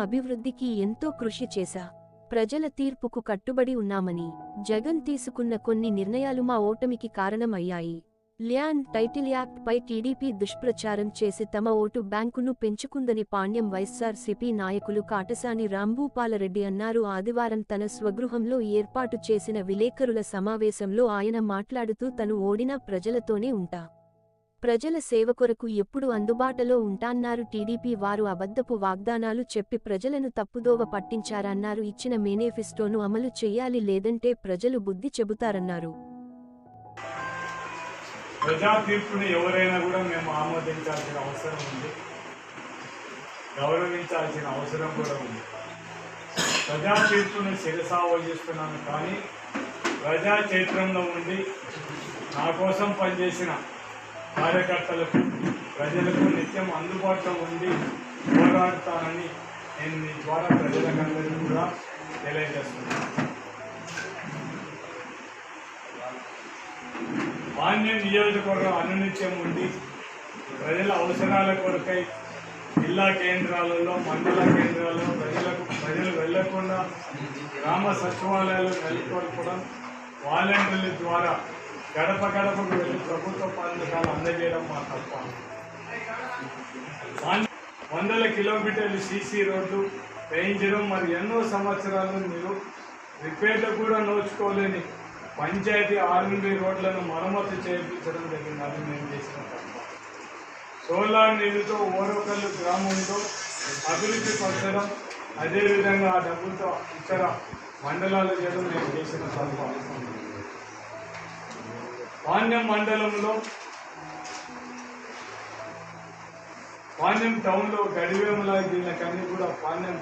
అభివృద్ధికి ఎంతో కృషి చేశా. ప్రజల తీర్పుకు కట్టుబడి ఉన్నామని జగన్ తీసుకున్న కొన్ని నిర్ణయాలు మా ఓటమికి కారణమయ్యాయి. ల్యాండ్ టైటిల్ యాక్ట్ పై టీడీపీ దుష్ప్రచారం చేసి తమ ఓటు బ్యాంకును పెంచుకుందని పాండ్యం వైఎస్ఆర్సీపీ నాయకులు కాటసాని రాంభూపాలరెడ్డి అన్నారు. ఆదివారం తన స్వగృహంలో ఏర్పాటు చేసిన విలేకరుల సమావేశంలో ఆయన మాట్లాడుతూ తను ఓడినా ప్రజలతోనే ఉంటా. ప్రజల సేవ కొరకు ఎప్పుడు అందుబాటులో ఉంటాన్నారు? టీడీపీ వారు అబద్ధపు వాగ్దానాలు చెప్పి ప్రజలను తప్పుదోవ పట్టించారన్నారు. ఇచ్చిన మేనిఫెస్టోను అమలు చేయాలి లేదంటే ప్రజలు బుద్ధి చెబుతారన్నారు. ప్రజా తీర్పుని ఎవరైనా కూడా మేము ఆమోదించాల్సిన అవసరం ఉంది. గౌరవించాల్సిన అవసరం కూడా ఉంది. ప్రజా కానీ ప్రజా ఉండి నా కోసం పనిచేసిన కార్యకర్తలకు ప్రజలకు నిత్యం అందుబాటులో ఉండి పోరాడతానని నేను మీ ద్వారా ప్రజలకందరికీ కూడా తెలియజేస్తున్నాను. మాన్యం నియోజకవర్గం అనునిత్యం ఉండి ప్రజల అవసరాల కొరకై జిల్లా కేంద్రాలలో మండల కేంద్రాలలో ప్రజలకు ప్రజలు వెళ్ళకుండా గ్రామ సచివాలయాలు నెలకొల్పడం వాలంటీర్ల ద్వారా గడప గడపకు వెళ్ళి ప్రభుత్వ పథకాలు అందజేయడం మా తప్ప. వందల కిలోమీటర్లు సీసీ రోడ్లు వేయించడం మరి ఎన్నో సంవత్సరాలు మీరు రిపేర్లు కూడా నోచుకోలేని పంచాయతీ ఆర్మీ రోడ్లను మరమ్మతు చేయించడం జరిగింది అది మేము చేసిన. సోలార్ నీరుతో ఓరొకళ్ళు గ్రామంలో అభివృద్ధి పరచడం అదేవిధంగా ఆ డబ్బులతో ఇతర మండలాలు చేయడం మేము చేసిన తప్ప. పాణ్యం మండలంలో పాణ్యం టౌన్లో గడివేములా దీనికన్నీ కూడా పాణ్యం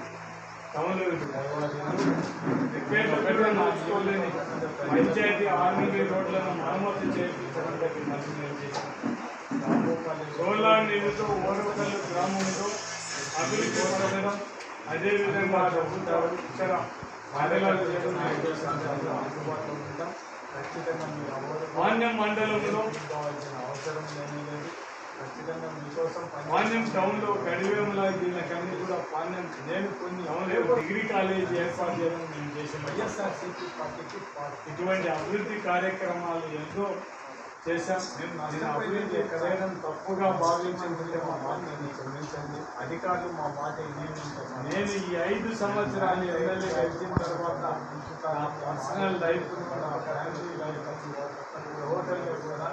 టౌన్లో రిపేర్లు కూడా మార్చుకోలేని పంచాయతీ ఆర్మీ రోడ్లను మరమ్మతు చేయించడం జరిగింది సోలార్ నీరుతో ఓరకల్లు గ్రామంలో అభివృద్ధి పరచడం అదేవిధంగా డబ్బుతో ఇతర మండలాలు చేయడం అందుబాటులో ఉంటాం. ఖచ్చితంగా మీరు మాన్యం మండలంలో కావాల్సిన అవసరం ఏమీ లేదు. ఖచ్చితంగా మీకోసం పాణ్యం టౌన్లో గడివేములా దీనికన్నీ కూడా నేను కొన్ని డిగ్రీ కాలేజ్ ఏర్పాటు చేయడం మేము చేసాం వైఎస్ఆర్సీపీ పార్టీకి ఇటువంటి అభివృద్ధి కార్యక్రమాలు ఎంతో చేశాం. నేను అభివృద్ధి ఎక్కడైనా తప్పుగా భావించుకుంటే మా మాట క్షమించండి. అధికారులు మా మాట నేను ఈ ఐదు సంవత్సరాలు ఎమ్మెల్యే గెలిచిన తర్వాత నా పర్సనల్ లైఫ్ నా ఫ్యామిలీ లైఫ్ హోటల్లో కూడా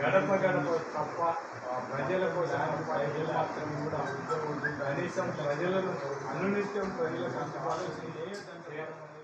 గడప గడప తప్ప ఆ ప్రజల కోసం మాత్రం కూడా కనీసం ప్రజలను అనునిత్యం ప్రజలకు అందుబాటు చేయడం అనేది